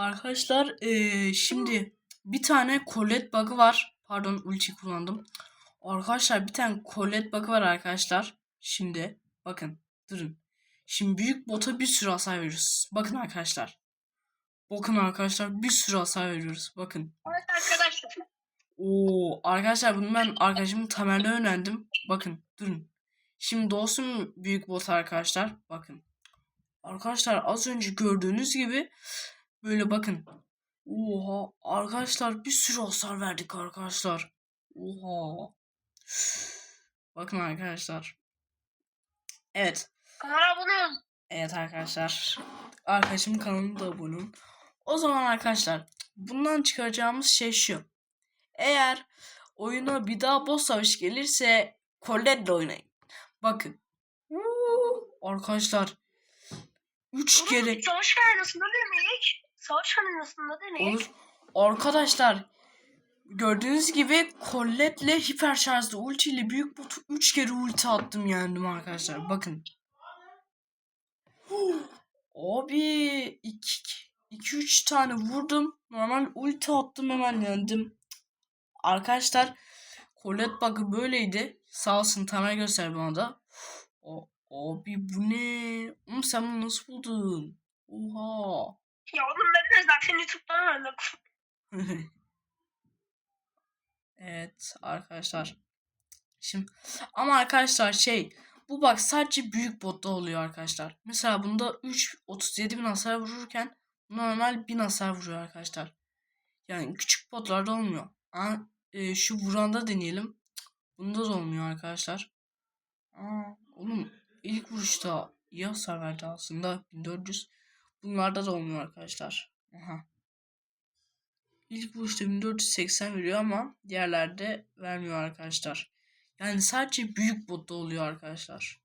Arkadaşlar eee, şimdi bir tane collet bug'ı var. Pardon ulti kullandım. Arkadaşlar bir tane collet bug'ı var arkadaşlar. Şimdi bakın durun. Şimdi büyük bota bir sürü hasar veriyoruz. Bakın arkadaşlar. Bakın arkadaşlar bir sürü hasar veriyoruz. Bakın. Evet arkadaşlar. Oo arkadaşlar bunu ben arkadaşımın Tamer'le öğrendim. Bakın durun. Şimdi olsun büyük bot arkadaşlar. Bakın. Arkadaşlar az önce gördüğünüz gibi böyle bakın. Oha arkadaşlar bir sürü hasar verdik arkadaşlar. Oha. Bakın arkadaşlar. Evet. Kanala abone. Evet arkadaşlar. Arkadaşımın kanalına da abone olun. O zaman arkadaşlar bundan çıkaracağımız şey şu. Eğer oyuna bir daha boss savaş gelirse Colette'le oynayın. Bakın. Arkadaşlar 3 kere Savaş arenasında denedik. Savaş arenasında denedik. olur. Arkadaşlar gördüğünüz gibi Colette'le hiper şarjlı ulti ile büyük botu 3 kere ulti attım yendim arkadaşlar. Bakın. Abi 2-3 tane vurdum. Normal ulti attım hemen yendim. Arkadaşlar Colette bug'ı böyleydi. Sağ olsun Tamer göster bana da. O, abi bu ne? Oğlum sen bunu nasıl buldun? Oha. Ya oğlum de zaten YouTube'dan öğrendim. evet arkadaşlar. Şimdi ama arkadaşlar şey bu bak sadece büyük botta oluyor arkadaşlar. Mesela bunda 3 37 bin hasar vururken normal 1000 hasar vuruyor arkadaşlar. Yani küçük botlarda olmuyor. Ama e, şu vuranda deneyelim. Bunda da olmuyor arkadaşlar. Aa, oğlum ilk vuruşta iyi hasar verdi aslında 1400. Bunlarda da olmuyor arkadaşlar. Aha. İlk vuruşta 1480 veriyor ama diğerlerde vermiyor arkadaşlar. Yani sadece büyük botta oluyor arkadaşlar.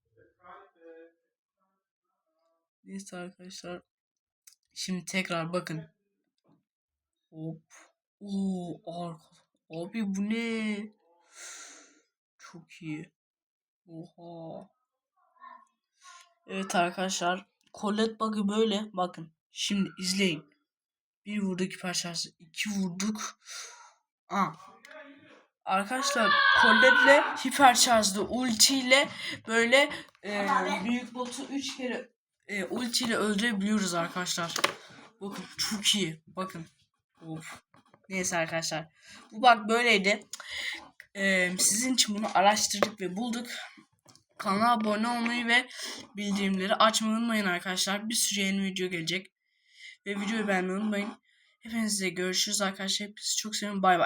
Neyse arkadaşlar. Şimdi tekrar bakın. Hop. Oo, arka. Abi bu ne? Çok iyi. Oha. Evet arkadaşlar. Colette bug'ı böyle. Bakın. Şimdi izleyin. Bir vurduk hiper şarjı. iki vurduk. Aa. Arkadaşlar Colette'le hiper şarjlı ultiyle böyle e, büyük botu 3 kere e, ultiyle öldürebiliyoruz arkadaşlar. Bakın çok iyi. Bakın. Of. Neyse arkadaşlar. Bu bak böyleydi. Ee, sizin için bunu araştırdık ve bulduk. Kanala abone olmayı ve bildirimleri açmayı unutmayın arkadaşlar. Bir sürü yeni video gelecek. Ve videoyu beğenmeyi unutmayın. Hepinizle görüşürüz arkadaşlar. Hepinizi çok seviyorum. Bay bay.